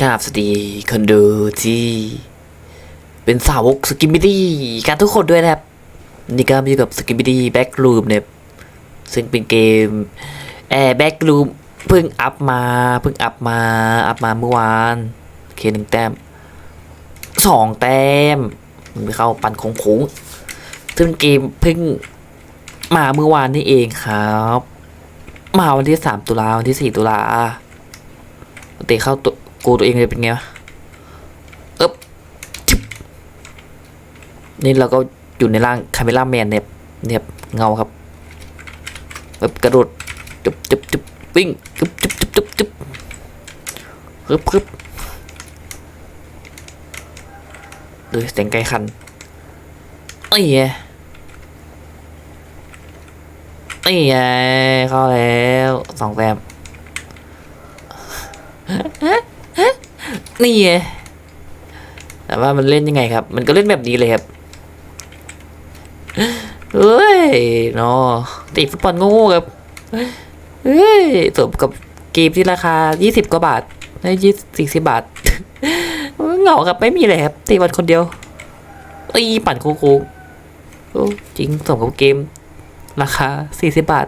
กราบสวัสดีคนดูที่ เป็นสาวกสกิมบิดี้กันทุกคนด้วยนะครับ นี่ก็มาอยู่กับสกิมบิดี้แบ็กรูมเนี่ยซึ่งเป็นเกมแอร์แบ็กรูมเพิ่งอัพมาเพิ่งอัพมา อัพมาเมื่อวานโอเคหนึ่งแต้มสองแต้มมันไปเข้าปันโค้งซึ่งเกมเพิ่งมาเมื่อวานนี่เองครับ มาวันที่สามตุลาวันที่สี่ตุลาเตะเข้าตัวกูตัวเองเลยเป็นไงวะเอ๊บจึ๊บนี่เราก็อยู่ในร่างคาเมล่าแมนเนี่ยเนี่ยเงาครับแบบกระโดดจุบจุบจุบวิ่งจุบจุบจุบจุบจุบฮึบฮึบดูเสียงไกลคันไอ้ย ไงไอ้ยไงเข้าแล้วสองแต้มนี่ไงแต่ว่ามันเล่นยังไงครับ มันก็เล่นแบบนี้เลยครับเฮ้ยเนาะตีฟุตบอลโง่ๆครับเฮ้ยสมกับเกมที่ราคา 20 กว่าบาทได้ยี่สี่สิบบาทเหงาครับไม่มีเลยครับตีบอลคนเดียวตีปั่นโค้งจริงสมกับเกม ราคา 40 บาท